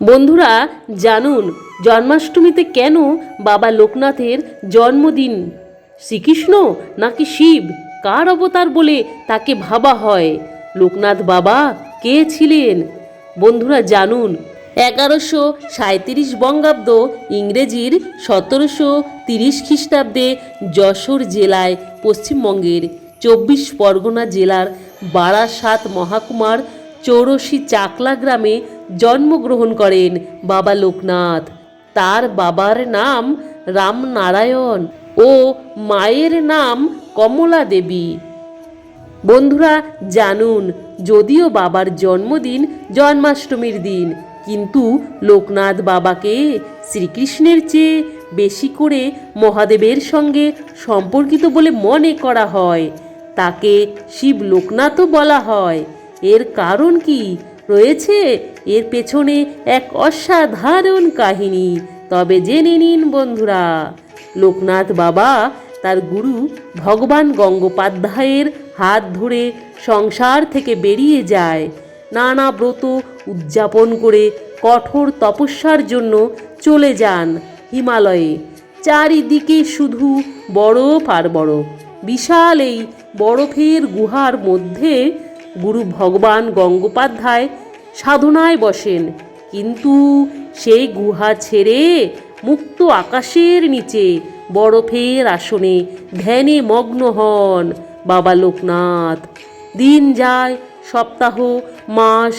বন্ধুরা, জানুন, জন্মাষ্টমীতে কেন বাবা লোকনাথের জন্মদিন? শ্রীকৃষ্ণ নাকি শিব? কার অবতার বলে তাকে ভাবা হয়? লোকনাথ বাবা কে ছিলেন? বন্ধুরা, জানুন, এগারোশো সাঁত্রিশ বঙ্গাব্দ ইংরেজির সতেরোশো তিরিশ খ্রিস্টাব্দে যশোর জেলায় পশ্চিমবঙ্গের চব্বিশ পরগনা জেলার বারাসাত মহাকুমার চৌরসি চাকলা গ্রামে জন্মগ্রহণ করেন বাবা লোকনাথ। তার বাবার নাম রামনারায়ণ ও মায়ের নাম কমলা দেবী বন্ধুরা, জানুন, যদিও বাবার জন্মদিন জন্মাষ্টমীর দিন, কিন্তু লোকনাথ বাবাকে শ্রীকৃষ্ণের চেয়ে বেশি করে মহাদেবের সঙ্গে সম্পর্কিত বলে মনে করা হয়। তাকে শিব লোকনাথও বলা হয়। এর কারণ কি? রয়েছে এর পেছনে এক অসাধারণ কাহিনী। তবে জেনে নিন বন্ধুরা, লোকনাথ বাবা তার গুরু ভগবান গঙ্গোপাধ্যায়ের হাত ধরে সংসার থেকে বেরিয়ে যায়। নানা ব্রত উদযাপন করে কঠোর তপস্যার জন্য চলে যান হিমালয়ে। চারিদিকে শুধু বরফ আর বরফ। বিশাল এই বরফের গুহার মধ্যে গুরু ভগবান গঙ্গোপাধ্যায় সাধনায় বসেন। কিন্তু সেই গুহা ছেড়ে মুক্ত আকাশের নিচে বরফের আসনে ধ্যানে মগ্ন হন বাবা লোকনাথ। দিন যায়, সপ্তাহ, মাস,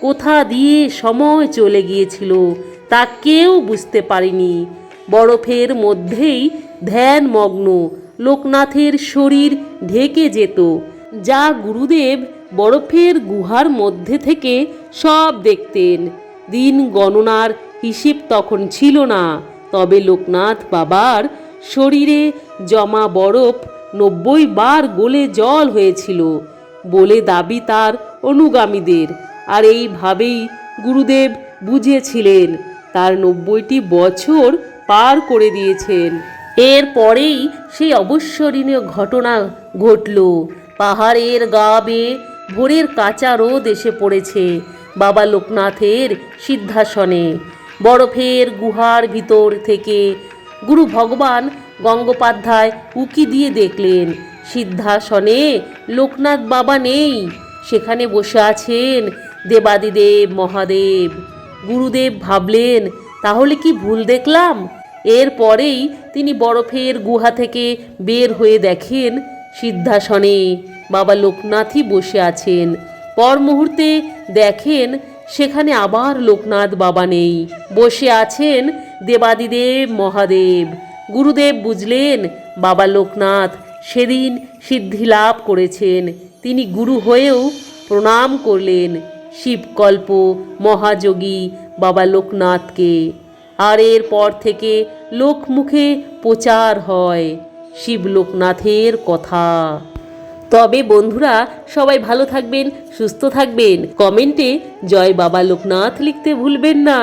কোথা দিয়ে সময় চলে গিয়েছিল তা কেউ বুঝতে পারেনি। বরফের মধ্যেই ধ্যান মগ্ন, লোকনাথের শরীর ঢেকে যেত, যা গুরুদেব বরফের গুহার মধ্যে থেকে সব দেখতেন। দিন গণনার হিসেব তখন ছিল না। তবে লোকনাথ বাবার শরীরে জমা বরফ নব্বই বার গোলে জল হয়েছিল বলে দাবি তার অনুগামীদের। আর এইভাবেই গুরুদেব বুঝেছিলেন, তার নব্বইটি বছর পার করে দিয়েছেন। এরপরেই সেই অবসরণীয় ঘটনা ঘটল। পাহাড়ের গা বেয়ে ভোরের কাঁচা রোদ এসে পড়েছে বাবা লোকনাথের সিদ্ধাসনে। বরফের গুহার ভিতর থেকে গুরু ভগবান গঙ্গোপাধ্যায় উকি দিয়ে দেখলেন, সিদ্ধাসনে লোকনাথ বাবা নেই, সেখানে বসে আছেন দেবাদিদেব মহাদেব। গুরুদেব ভাবলেন, তাহলে কি ভুল দেখলাম? এরপরেই তিনি বরফের গুহা থেকে বের হয়ে দেখেন সিদ্ধাসনে। বাবা লোকনাথই বসে আছেন। পর মুহূর্তে দেখেন সেখানে আবার লোকনাথ বাবা নেই। বসে আছেন দেবাদিদেব মহাদেব। গুরুদেব বুঝলেন, বাবা লোকনাথ সেদিন সিদ্ধি লাভ করেছেন। তিনি গুরু হয়েও প্রণাম করলেন শিবকল্প মহাযোগী বাবা লোকনাথকে। আর এরপর থেকে লোকমুখে প্রচার হয় শিব লোকনাথের কথা। তবে বন্ধুরা সবাই ভালো থাকবেন সুস্থ থাকবেন। কমেন্টে জয় বাবা লোকনাথ লিখতে ভুলবেন না।